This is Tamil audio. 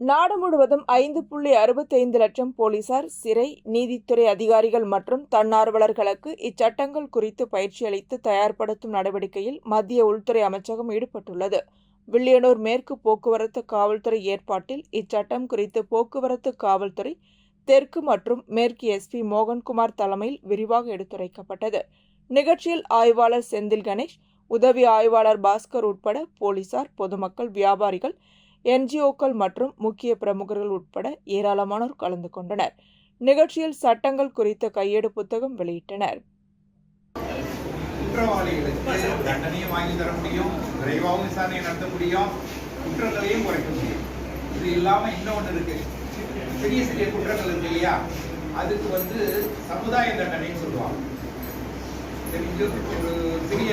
நாடு முழுவதும் ஐந்து புள்ளி அறுபத்தைந்து லட்சம் போலீசார் சிறை நீதித்துறை அதிகாரிகள் மற்றும் தன்னார்வலர்களுக்கு இச்சட்டங்கள் குறித்து பயிற்சி அளித்து தயார்படுத்தும் நடவடிக்கையில் மத்திய உள்துறை அமைச்சகம் ஈடுபட்டுள்ளது. வில்லியனூர் மேற்கு போக்குவரத்து காவல்துறை ஏற்பாட்டில் இச்சட்டம் குறித்து போக்குவரத்து காவல்துறை தெற்கு மற்றும் மேற்கு எஸ்பி மோகன்குமார் தலைமையில் விரிவாக எடுத்துரைக்கப்பட்டது. நிகழ்ச்சியில் ஆய்வாளர் செந்தில் கணேஷ் உதவி ஆய்வாளர் பாஸ்கர் உட்பட போலீசார் பொதுமக்கள் வியாபாரிகள் என்ஜிஓக்கள் மற்றும் முக்கிய பிரமுகர்கள் உட்பட ஏராளமானோர் கலந்து கொண்டனர். நிகழ்ச்சியில் சட்டங்கள் குறித்த கையேடு புத்தகம் வெளியிட்டனர். குற்றவாளிகளுக்கு தண்டனையும் வாங்கி தர முடியும் விரைவாகவும் விசாரணை நடத்த முடியும் குற்றங்களையும் குறைக்க முடியும். இது இல்லாம இன்னொன்று இருக்கு. சிறிய சிறிய குற்றங்கள் இருக்கு இல்லையா? அதுக்கு வந்து சமுதாய தண்டனைன்னு சொல்லுவாங்க. ஒரு சிறிய